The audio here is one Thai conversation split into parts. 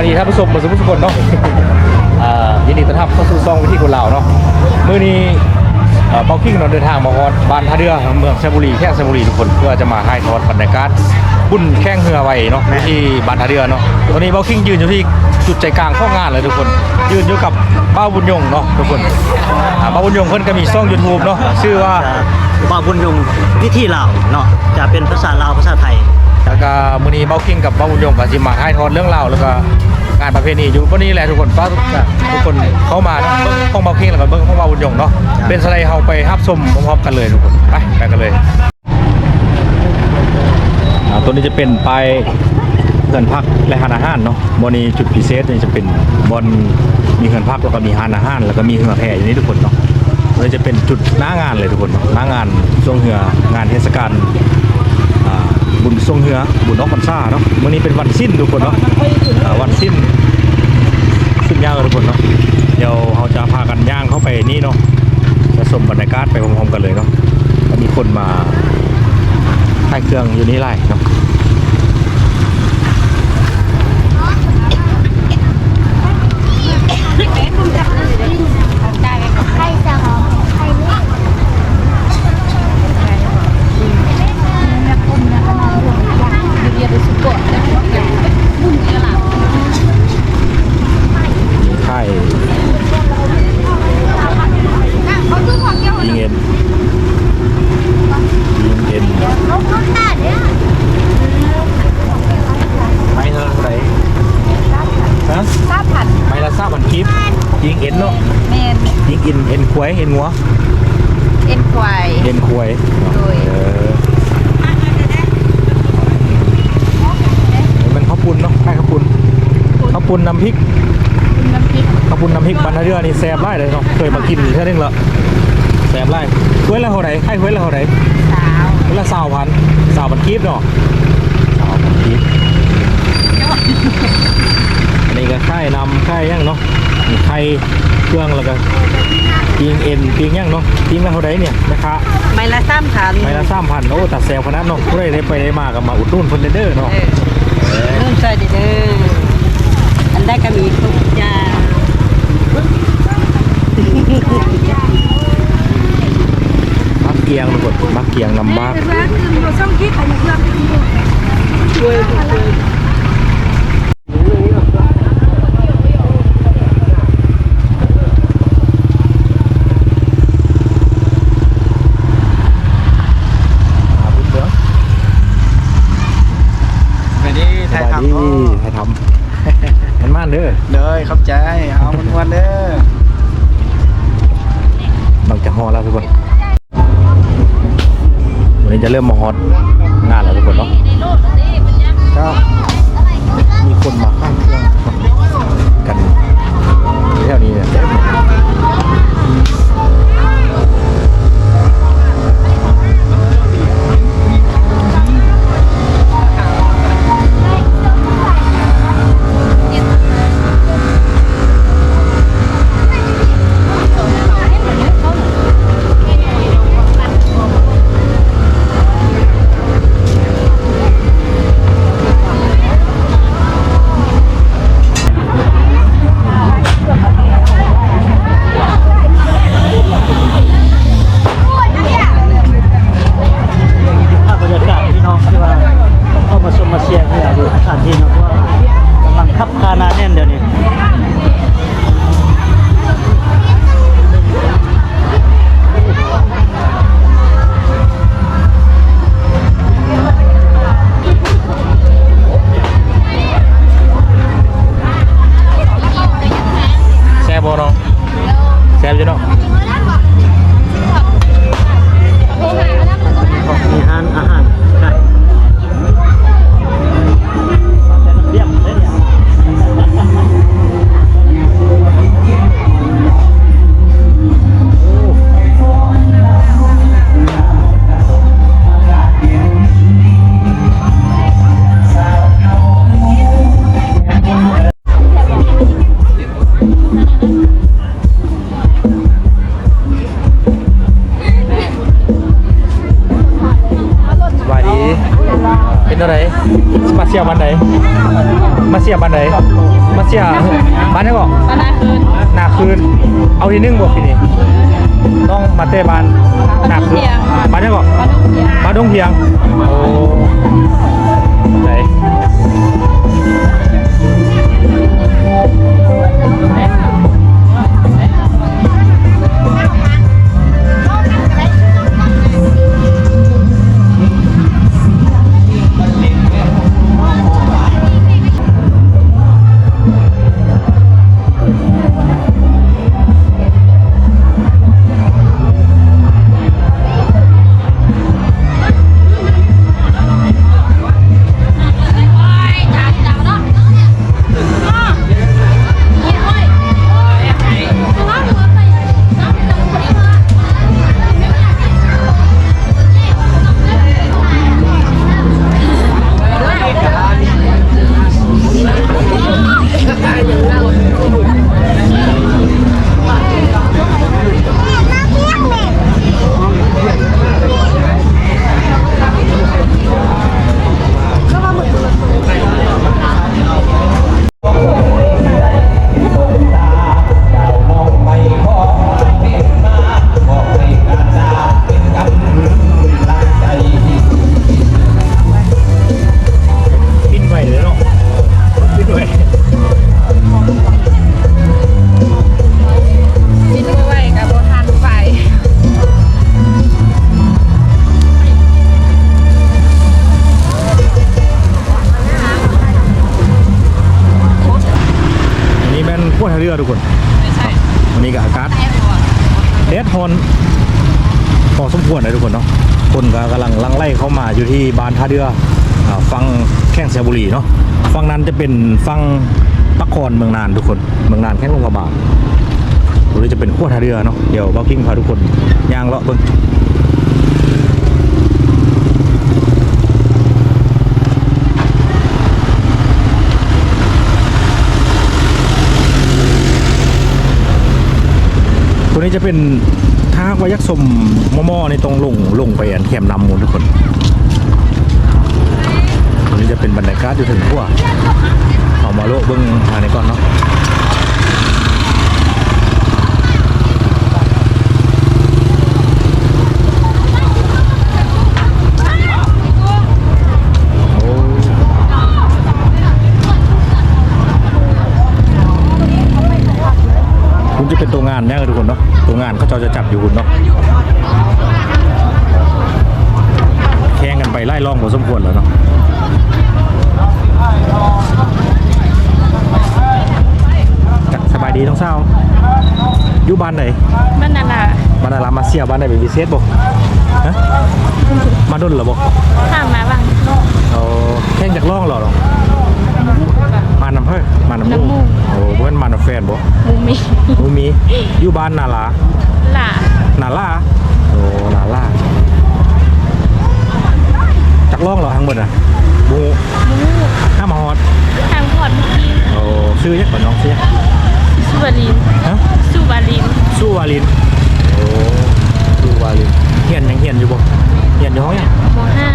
ายดีท่านผู้ชมมาสุขทุกคนเนาะอ่ายินดีต้อนรับเข้าสู่ซองวิธีคนลาวเนาะมื้อนี้เอ่อเปากิ้งเราเดินทางมาฮอดบ้านท่าเรือเมืองชลบุรีแค่ชลบุรีทุกคนเพื่อจะมาให้ทอดบรรยากาศบุญแข่งเรือไว้เนาะที่บ้านท่าเรือเนาะตอนนี้เปากิ้งยืนอยู่ที่จุดใจกลางของงานเลยทุกคน ยืนอยู่กับป้าบุญยงเนาะทุกคนอ่าป้าบุญยงเพิ่นก็มีช่อง YouTube เนาะชื่อว่าบ่าวบุญยงวิธีลาวเนาะจะเป็นภาษาลาวภาษาไทย แล้วก็มื้อนี้เบ้ากิ้งกับเบ้าบุญยงก็สิมาให้ทอดเรื่องราวแล้วก็งานประเพณีอยู่วันนี้แหละทุกคนก็ทุกคนเข้ามาเนาะเบิ่งห้องเบ้ากิ้งแล้วก็เบิ่งห้องเบ้าบุญยงเนาะเป็นสไลด์เฮาไปรับชมพร้อมๆกันเลยทุกคนไปไปกันเลยตัวนี้จะเป็นไปเฮือนพักและหานอาหารเนาะบนนี้จุดพิเศษนี่จะเป็นบอนมีเฮือนพักแล้วก็มีหานอาหารแล้วก็มีเฮือแพอยู่นี่ทุกคนเนาะตัวนี้จะเป็นจุดหน้างานเลยทุกคนหน้างานช่วงเฮืองานเทศกาล บุญทรงเหือบุญน้องพันซ่าเนาะวันนี้เป็นวันสิ้นทุกคนเนาะวันสิ้นสิ้นย่างทุกคนเนาะเดี๋ยวเราจะพากันย่างเข้าไปนี่เนาะจะชมบรรยากาศไปพร้อมๆกันเลยเนาะก็มีคนมาให้เครื่องอยู่นี่ไล่เนาะ ใครจะหอมใครนี่ ไข่ยิงเอ็นยิงเอ็น เขาเขาตัดเนี่ย ไม่เท่าไหร่ฮะ ข้าวผัด ไม่ละทราบวันคลิปยิงเอ็นเนาะ เมน ยิงเอ็นเอ็นควายเอ็นงัว เอ็นควาย เอ็นควาย โดย เออมันข้าวปุ้นเนาะใช่ข้าวปุ้นข้าว ปุ้นน้ำพริกน้ำพริกข้าวปุ้นน้ำพริกบรรทัดเรือนี่แซ่บไล่เลยเนาะเคยมากินเท่านึงละแซ่บไล่ถ้วยละเท่าไหร่ไข่ถ้วยละเท่าไหร่สาวถ้วยละสาวพันสาวพันกีบเนาะสาวพันกีบอันนี้ก็ไข่นำไข่ย่างเนาะมีไข่เครื่องแล้วก็ปีงเอ็นปีงย่างเนาะปีงละเท่าไหร่เนี่ยนะคะไม่ละสามพันไม่ละสามพันโอ้ตัดแซวขนาดเนาะผู้ใดได้ไปได้มากับมาอุดหนุ่นเพิ่นเด้อเนาะเริ่มใส่เด้ออัน ได้ก็มีครบจ้ามักเกียงทุกคนมักเกียงนำบ้านอ่า เริ่มมาฮอต บ้านไหนก่อนปนาคืนหนาคืน เอาทีนึงบอกทีนี้ต้องมาเตะบานหนาคืนบ้านไหนก่อนปนาเทียงบ้านดงเพียงโอ้ไหนปิ้น นนี้แม่นพวกทางเรือทุกคนไม่ใช่วันนี้กับอากาศเดดฮอนพอสมควรเลยทุกคนเนาะคนก็กำลังลังไล่เข้ามาอยู่ที่บานท่าเรืออ่าฟังแข้งเสียบุรีเนาะฟังนั้นจะเป็นฟังปะคอนเมืองนานทุกคน เมืองนานแข้งลงกระบาตรงนี้จะเป็นขั้วท่าเรือเนาะเดี๋ยวบักกิ้งพาทุกคนย่างเลาะเบิ่ง นี้จะเป็นถ้าวายักษ์สมมอมอในตรงลงลงไปอันแคมนำมูลทุกคนตรงนี้จะเป็นบรรยากาศอยู่ถึงขั้วเอามาโลกเบิ้งอันนี้ก่อนเนาะคุณจะเป็นตัวงานเนี่ยทุกคนเนาะ งานเขาจะจัดอยู่คุณเนาะแข่งกันไปไล่ล่องพอสมควรแล้วเนาะสบายดีท้องเศร้าอยู่บ้านไหนบ้านนาราบ้านอะไรมาเสียบ้านไหนเป็นพิเศษบ่ฮะมาดุนเหรอบ่ข้ามมาบ้างเอาแข่งจากล่องเหรอหรอ มานำเฮ้ยมานำมูโอ้เพื่อนมานำแฟนบ่มูมีมูมีอยู่บ้านนาลาหล่านาลาโอ้นาลาจากล่องเหรอทั้งหมดอะบูมูห้ามาฮอดทางพอดเมื่อกี้โอ้ชื่อยักษ์ก่อนน้องเสียสุบาลินฮะสุบาลินสู้วาลินโอ้สู้วาลินเฮียนยังเฮียนอยู่บ่เฮียนอยู่ห้องยังมห้า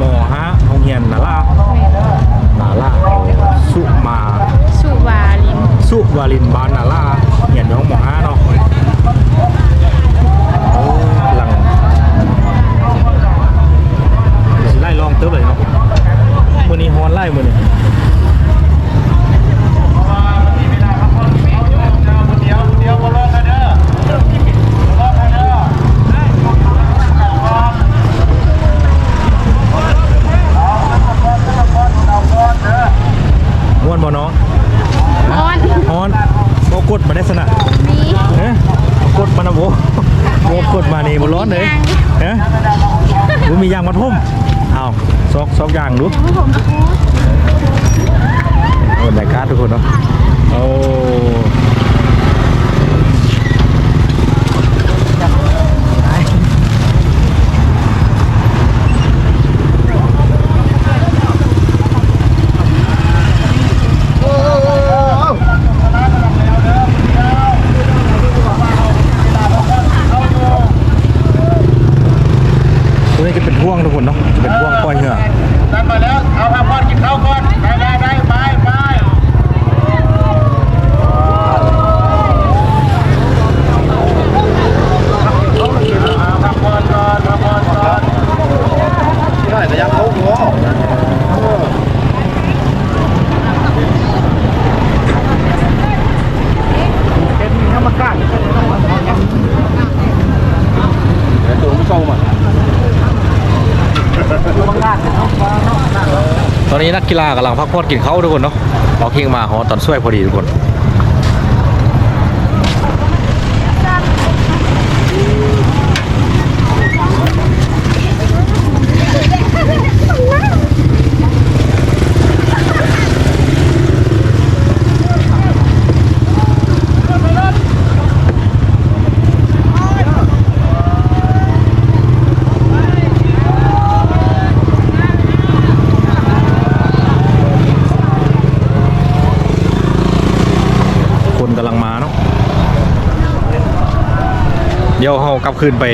มฮะห้องเฮียนนาลานาลา สุมาสุบาลิน สุวาลินบานนาลาเฮียนอยู่ห้องหมอห้าเนาะโอ้หลังสิไล่ลองเติบเลยเนาะมื้อนี้ฮอนไล่มื้อนี้ม่วนบ่น้อง มอน ฮอนบ่กดมาได้สนะ มี เอ๊ะกดมานะโบโบกดมานี่บ่ร้อนเลยเอ๊ะดูมียางมัดพุ่มเอาซอกซอกยางดูเอาบรรยากาศทุกคนเนาะโอ้ตัวนี้จะเป็นพ่วงทุกคนเนาะจะเป็นพ่วงปล่อยเหงื่อ เป็นธรรมกาตัวผู้ชมอะต อนนี้นักกีฬากำลังพักผ่อนกินข้าวทุกคนเนาะออกเคียงมาหอตอนช่วยพอดีทุกคน เดี๋ยวเขากลับคืนไป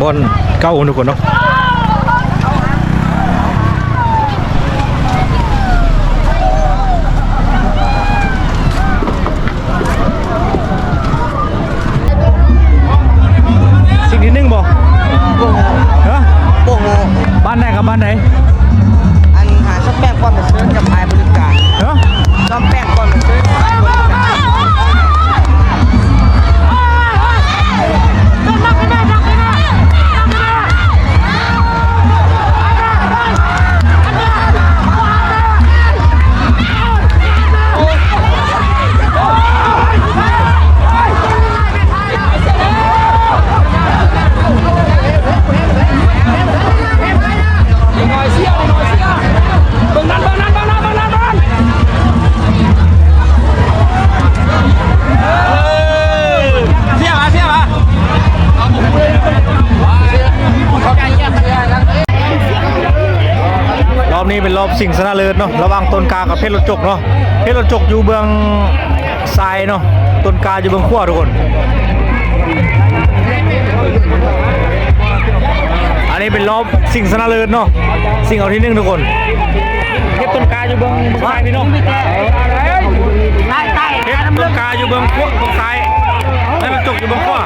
บอนเก้าทุกคนเนาะ อบนี้เป็นรอบสิงสนาเลิศเนาะระหว่างต้นกากับเพชรรจกเนาะเพชรรจกอยู่เบื้องซ้ายเนาะต้นกาอยู่เบื้องขวาทุกคน อันนี้เป็นรอบสิงสนาเลิศเนาะสิงเอาที่หนึ่งทุกคนเพชรต้นกาอยู่เบื้องเบื้องซ้ายพี่เนาะเพชรต้นกาอยู่เบื้องขวาเบื้องซ้ายแล้วรจกอยู่เบื้องขวา